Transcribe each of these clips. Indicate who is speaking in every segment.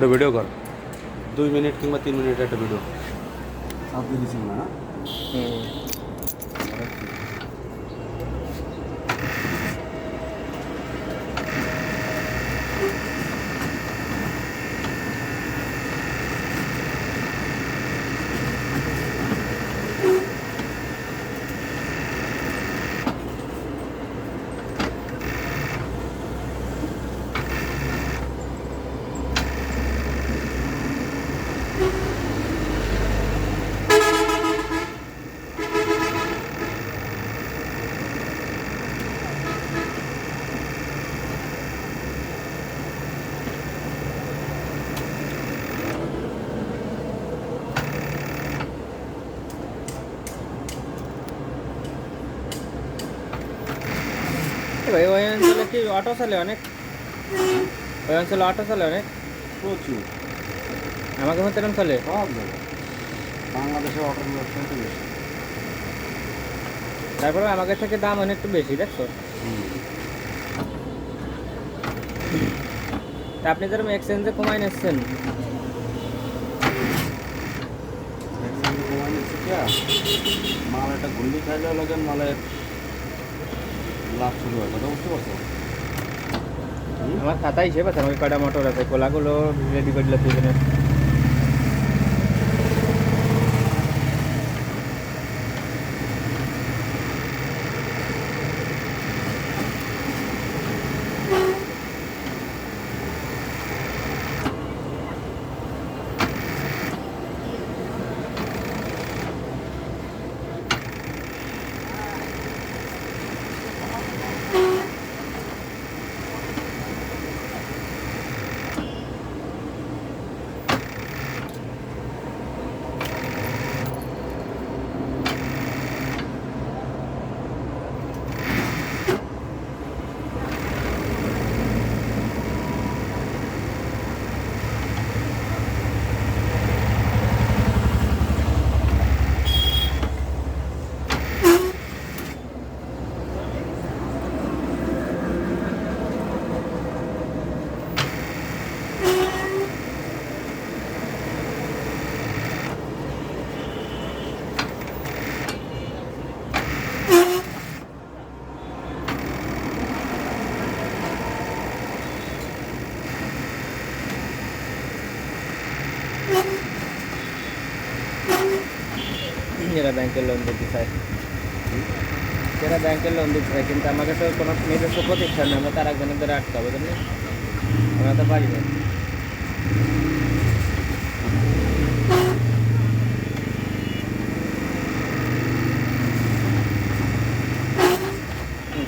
Speaker 1: একটা ভিডিও কর। দুই মিনিট কিংবা তিন মিনিট একটা ভিডিও
Speaker 2: দিয়ে দিচ্ছেন না?
Speaker 1: হুম
Speaker 3: ভাই? ওই অঞ্চলে কি অটো চলে অনেক? ওই অঞ্চলে অটো চলে অনেক?
Speaker 2: প্রচুর।
Speaker 3: আমাকে মতো এরকম চলে?
Speaker 2: সব জায়গায়। ব্যবসা তো বেশি।
Speaker 3: তারপরে আমাকে থেকে দাম অনেক একটু বেশি দেখছ? আপনি যেরকম এক্সচেঞ্জে কমাই নিচ্ছেন?
Speaker 2: কি? মাল একটা গুল্লি খাইলে লাগেন মালের লাভ শুরু হয় কথা বুঝতে পারছ
Speaker 3: আমার খাতা হিসেবে আছে আমাকে কয়টা মোটর আছে? কোলাগুলো রেডি করে দিলে এরা ব্যাংকের লোন দিতে চায়। এরা ব্যাংকের লোন দিতে চায়, কিন্তু আমাকে তো কোনো নিজস্ব প্রতিষ্ঠান নেই, আমরা তার একজনের ধরে আটকাবো জানি আমরা তো পারি না।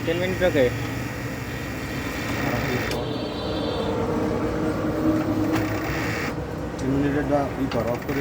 Speaker 3: টেন মিনিট ওকে
Speaker 2: তিন মিনিটের ই করে